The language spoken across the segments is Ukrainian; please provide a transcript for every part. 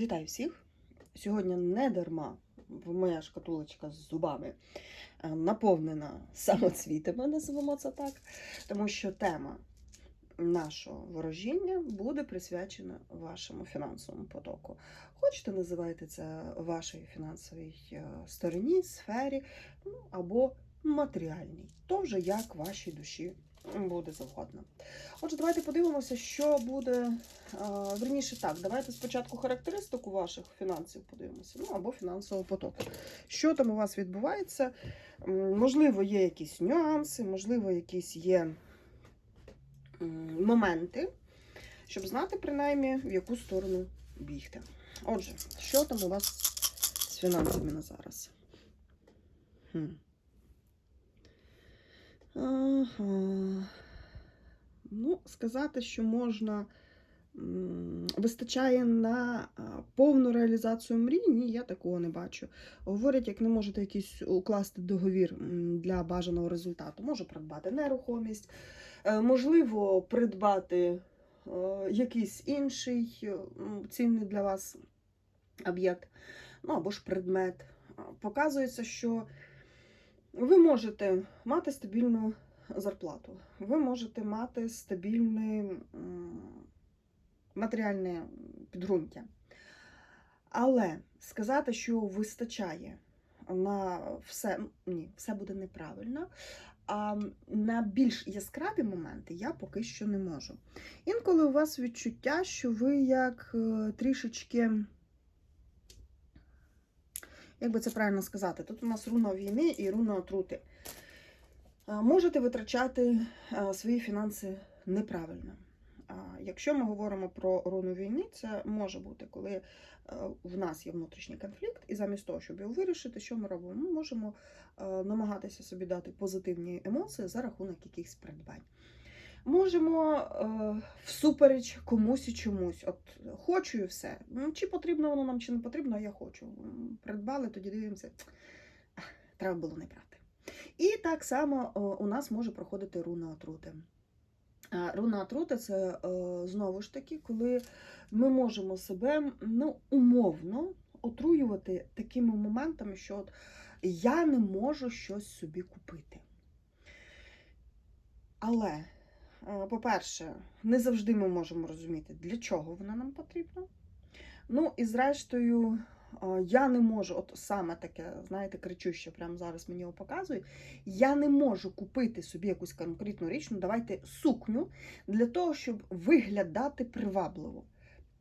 Вітаю всіх! Сьогодні не дарма моя шкатулочка з зубами е, наповнена самоцвітами, називаємо це так, тому що тема нашого ворожіння буде присвячена вашому фінансовому потоку. Хочете, називайте це вашій фінансовій е, стороні, сфері, ну, або матеріальній. То вже як вашій душі буде завгодно. Отже, давайте подивимося, що буде. Верніше так, давайте спочатку характеристику ваших фінансів подивимося, ну або фінансового потоку. Що там у вас відбувається? Можливо, є якісь нюанси, можливо, якісь є моменти, щоб знати, принаймні, в яку сторону бігти. Отже, що там у вас з фінансами на зараз? Хм. Ага. Ну, сказати, що можна вистачає на повну реалізацію мрій, ні, я такого не бачу. Говорять, як не можете якийсь укласти договір для бажаного результату, може придбати нерухомість, е, можливо, придбати е, якийсь інший е, цінний для вас об'єкт, ну або ж предмет. Показується, що ви можете мати стабільну зарплату, ви можете мати стабільне матеріальне підґрунтя. Але сказати, що вистачає на все, ні, все буде неправильно. А на більш яскраві моменти я поки що не можу. Інколи у вас відчуття, що ви як е, трішечки як би це правильно сказати, тут у нас руна війни і руна отрути. Можете витрачати свої фінанси неправильно. Якщо ми говоримо про руну війни, це може бути, коли в нас є внутрішній конфлікт, і замість того, щоб його вирішити, що ми робимо? Ми можемо намагатися собі дати позитивні емоції за рахунок якихось придбань. Можемо е, всупереч комусь і чомусь. От хочу і все. Ну, Чи потрібно воно нам, чи не потрібно, а я хочу. Придбали, тоді дивимося. Треба було не брати. І так само о, у нас може проходити руна отрути. Руна отрути це е, знову ж таки, коли ми можемо себе ну, умовно отруювати такими моментами, що от я не можу щось собі купити. Але, е, по-перше, не завжди ми можемо розуміти, для чого вона нам потрібна. Ну, і зрештою, е, я не можу, от саме таке, знаєте, кричуще, прямо зараз мені його показують. Я не можу купити собі якусь конкретну річ, ну давайте сукню для того, щоб виглядати привабливо.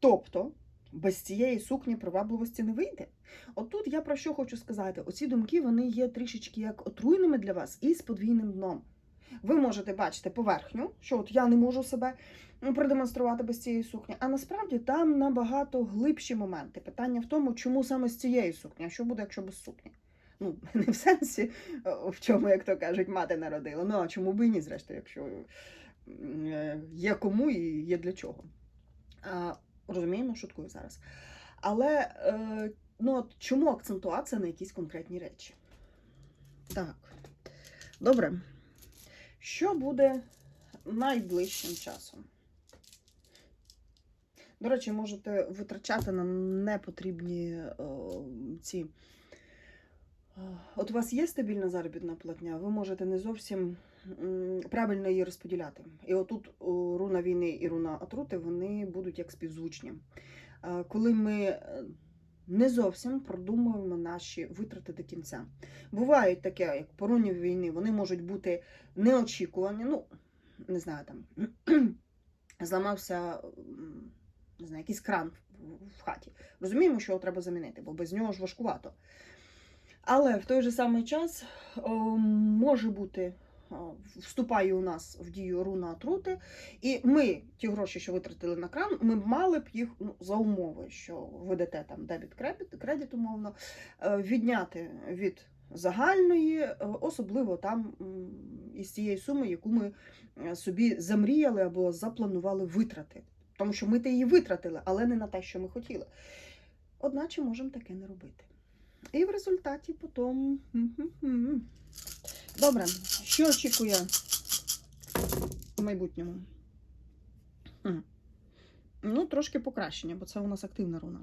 Тобто, без цієї сукні привабливості не вийде. Отут я про що хочу сказати: оці думки вони є трішечки як отруйними для вас і з подвійним дном. Ви можете бачити поверхню, що от я не можу себе продемонструвати без цієї сукні. А насправді там набагато глибші моменти. Питання в тому, чому саме з цієї сукні, а що буде, якщо без сукні. Ну, не в сенсі, е, в чому, як то кажуть, мати народила. Ну а чому б і ні, зрештою, якщо е, є кому і є для чого. А, розуміємо, шуткую зараз. Але е, ну, от чому акцентуація на якісь конкретні речі? Так. Добре. Що буде найближчим часом? До речі, можете витрачати на непотрібні е, ці. е, От у вас є стабільна заробітна платня, ви можете не зовсім правильно її розподіляти. І отут руна війни і руна отрути вони будуть як співзвучні. Е, Коли ми не зовсім продумуємо наші витрати до кінця. Бувають таке, як поруні війни, вони можуть бути неочікувані. Ну, не знаю, там зламався не знаю, якийсь кран в- хаті. Розуміємо, що його треба замінити, бо без нього ж важкувато. Але в той же самий час може бути, вступає у нас в дію руна отрути, і ми ті гроші, що витратили на кран, ми мали б їх ну, за умови, що ведете там дебіт кредит, кредит умовно, е, відняти від загальної, е, особливо там із цієї суми, яку ми е, собі замріяли або запланували витрати. Тому що ми те її витратили, але не на те, що ми хотіли. Одначе можемо таке не робити. І в результаті потім. Добре, що очікує в майбутньому? Ну, трошки покращення, бо це у нас активна руна.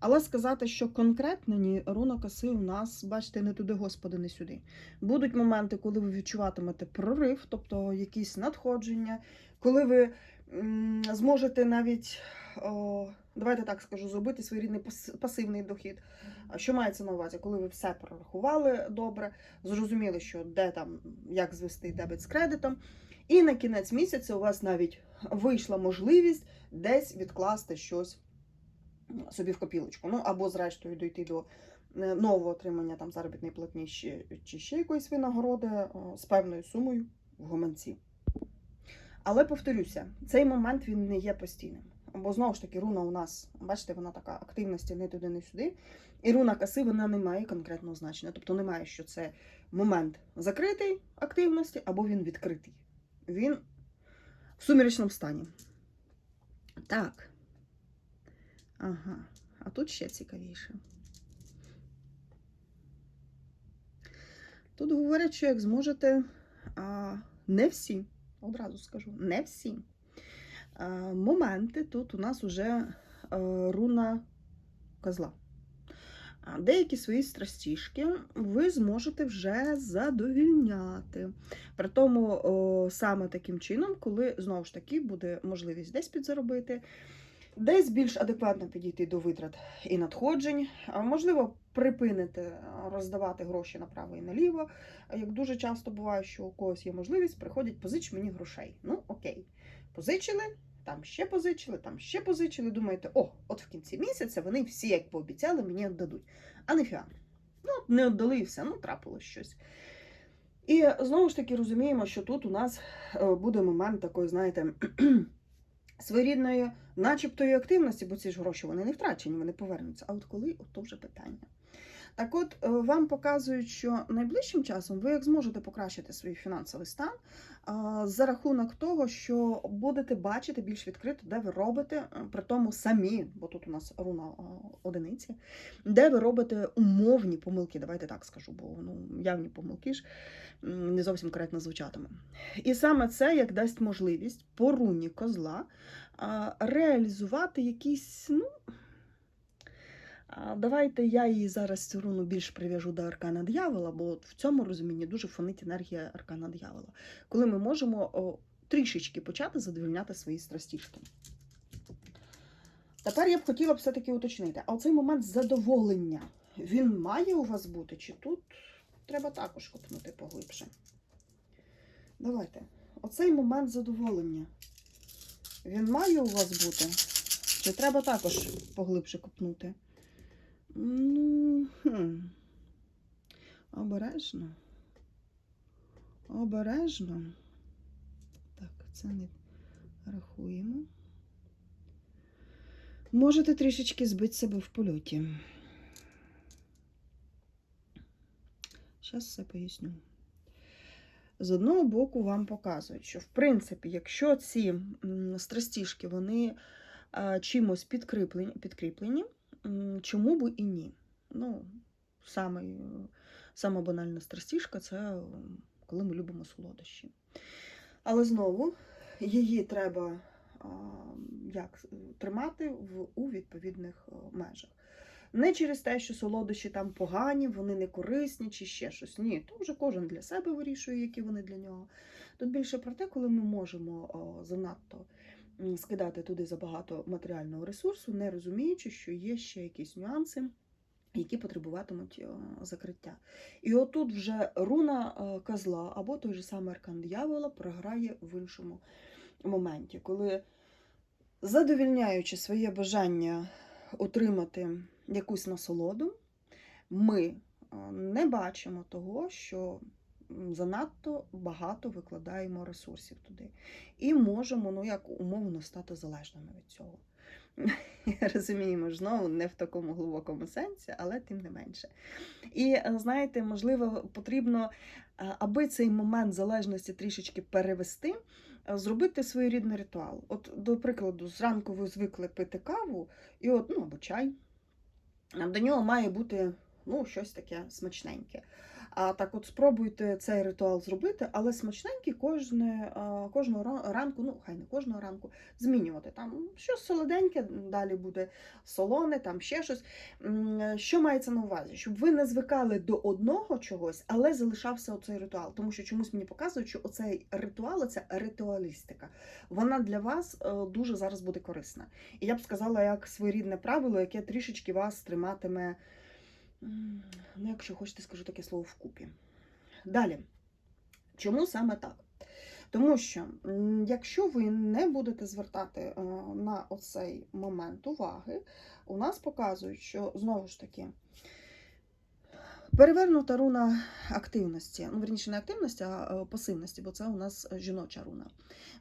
Але сказати, що конкретно ні, руна коси у нас, бачите, не туди, Господи, не сюди. Будуть моменти, коли ви відчуватимете прорив, тобто якісь надходження, коли ви зможете навіть, о, давайте так скажу, зробити своєрідний пас- пасивний дохід. Що мається на увазі? Коли ви все прорахували добре, зрозуміли, що де там, як звести дебет з кредитом, і на кінець місяця у вас навіть вийшла можливість десь відкласти щось собі в копілочку. Ну або, зрештою, дійти до е, нового отримання там заробітної платні ще, чи ще якоїсь винагороди е, з певною сумою в гаманці. Але повторюся, цей момент він не є постійним. Бо знову ж таки, руна у нас, бачите, вона така активності не туди, не сюди. І руна каси вона не має конкретного значення. Тобто немає, що це момент закритий активності або він відкритий. Він в суміречному стані. Так. Ага. А тут ще цікавіше. Тут говорять, що як зможете, а, не всі, одразу скажу, не всі. А, моменти тут у нас уже руна козла. Деякі свої страстішки ви зможете вже задовільняти. При тому саме таким чином, коли знову ж таки буде можливість десь підзаробити, десь більш адекватно підійти до витрат і надходжень. Можливо, припинити роздавати гроші направо і наліво. Як дуже часто буває, що у когось є можливість, приходять позич мені грошей. Ну, окей, позичили. Там ще позичили, там ще позичили. Думаєте, о, от в кінці місяця вони всі, як пообіцяли, мені віддадуть. А не фіга. Ну, не віддали і все, ну трапилось щось. І знову ж таки розуміємо, що тут у нас е, буде момент такої, знаєте, своєрідної, начебто, активності, бо ці ж гроші вони не втрачені, вони повернуться. А от коли, от то вже питання. Так от, е, вам показують, що найближчим часом ви як зможете покращити свій фінансовий стан за рахунок того, що будете бачити більш відкрито, де ви робите, е, при тому самі, бо тут у нас руна одиниці, де ви робите умовні помилки, давайте так скажу, бо ну, явні помилки ж не зовсім коректно звучатиме. І саме це як дасть можливість по руні козла реалізувати якісь, ну. Давайте я її зараз цю руну більш прив'яжу до аркана дьявола, бо в цьому розумінні дуже фонить енергія аркана дьявола. Коли ми можемо о, трішечки почати задовільняти свої страстішки. Тепер я б хотіла все-таки уточнити, а оцей момент задоволення, він має у вас бути, чи тут треба також копнути поглибше? Давайте. Оцей момент задоволення. Він має у вас бути? Чи треба також поглибше копнути? Ну, хм. обережно. Обережно. Так, це не рахуємо. Можете трішечки збити себе в польоті. Зараз все поясню. З одного боку, вам показують, що в принципі, якщо ці м, страстішки вони чимось підкріплені, підкріплені, чому би і ні? Ну, саме, сама банальна страстішка це коли ми любимо солодощі. Але знову її треба як, тримати в, у відповідних межах. Не через те, що солодощі там погані, вони не корисні чи ще щось. Ні, то вже кожен для себе вирішує, які вони для нього. Тут більше про те, коли ми можемо о, занадто скидати туди забагато матеріального ресурсу, не розуміючи, що є ще якісь нюанси, які потребуватимуть закриття. І отут вже руна козла або той же самий аркан диявола програє в іншому моменті, коли задовільняючи своє бажання отримати якусь насолоду, ми е, не бачимо того, що занадто багато викладаємо ресурсів туди. І можемо, ну як умовно, стати залежними від цього. Розуміємо ж знову не в такому глибокому сенсі, але тим не менше. І е, знаєте, можливо, потрібно, е, аби цей момент залежності трішечки перевести, е, зробити своєрідний ритуал. От, до прикладу, зранку ви звикли пити каву, і от, ну або чай. До нього має бути ну, щось таке смачненьке. А так от спробуйте цей ритуал зробити, але смачненький кожне, кожного ранку, ну хай не кожного ранку, змінювати. Там щось солоденьке, далі буде солоне, там ще щось. Що мається на увазі? Щоб ви не звикали до одного чогось, але залишався оцей ритуал. Тому що чомусь мені показують, що оцей ритуал це ритуалістика. Вона для вас е, дуже зараз буде корисна. І я б сказала, як своєрідне правило, яке трішечки вас триматиме, ну, якщо хочете, скажу таке слово вкупі. Далі. Чому саме так? Тому що якщо ви не будете звертати е, на оцей момент уваги, у нас показують, що знову ж таки перевернута руна активності, ну, верніше, не активності, а е, пасивності, бо це у нас жіноча руна.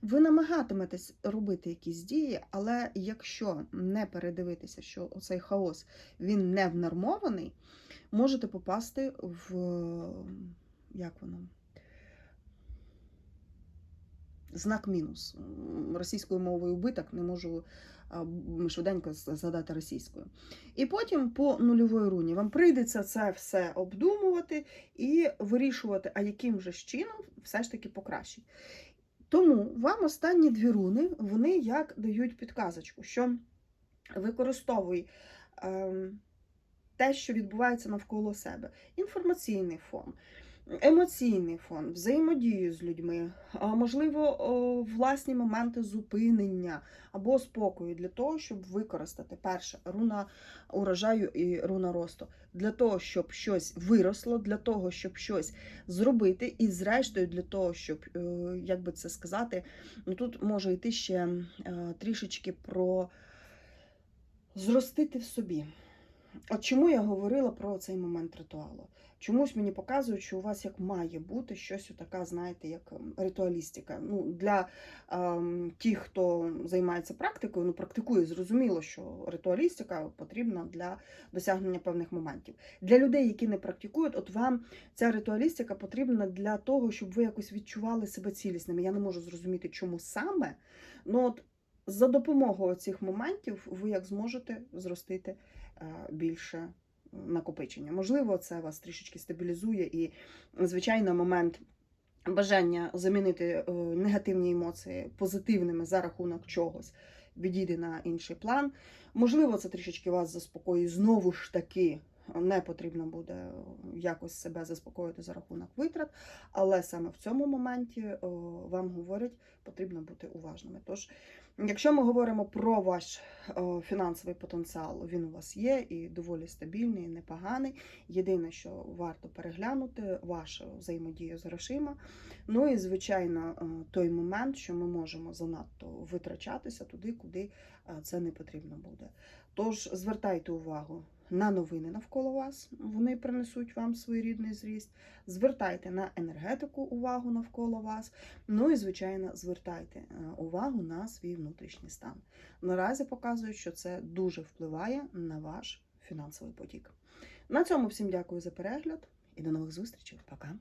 Ви намагатиметесь робити якісь дії, але якщо не передивитися, що цей хаос він не внормований, можете попасти в як воно? Знак мінус. Російською мовою убиток, не можу швиденько згадати російською. І потім по нульовій руні вам прийдеться це все обдумувати і вирішувати, а яким же чином все ж таки покращить. Тому вам останні дві руни вони як дають підказочку, що використовуй ем, те, що відбувається навколо себе, інформаційний фон. Емоційний фон, взаємодію з людьми, можливо, власні моменти зупинення або спокою для того, щоб використати перше руна урожаю і руна росту, для того, щоб щось виросло, для того, щоб щось зробити, і зрештою для того, щоб, е, як би це сказати, ну тут може йти ще е, трішечки про зростити в собі. От чому я говорила про цей момент ритуалу? Чомусь мені показують, що у вас як має бути щось така, знаєте, як ем, ритуалістика. Ну, для ем, тих, хто займається практикою, ну практикує, зрозуміло, що ритуалістика потрібна для досягнення певних моментів. Для людей, які не практикують, от вам ця ритуалістика потрібна для того, щоб ви якось відчували себе цілісними. Я не можу зрозуміти, чому саме. Ну от за допомогою цих моментів ви як зможете зростити е, більше накопичення. Можливо, це вас трішечки стабілізує і, звичайно, момент бажання замінити е, негативні емоції позитивними за рахунок чогось відійде на інший план. Можливо, це трішечки вас заспокоює. Знову ж таки, не потрібно буде якось себе заспокоїти за рахунок витрат, але саме в цьому моменті е, вам говорять, потрібно бути уважними. Тож, якщо ми говоримо про ваш е, фінансовий потенціал, він у вас є і доволі стабільний, і непоганий. Єдине, що варто переглянути, вашу взаємодію з грошима. Ну і, звичайно, е, той момент, що ми можемо занадто витрачатися туди, куди це не потрібно буде. Тож звертайте увагу на новини навколо вас, вони принесуть вам своєрідний зріст. Звертайте на енергетику увагу навколо вас. Ну і, звичайно, звертайте е, увагу на свій внутрішній стан. Наразі показують, що це дуже впливає на ваш фінансовий потік. На цьому всім дякую за перегляд і до нових зустрічей. Пока!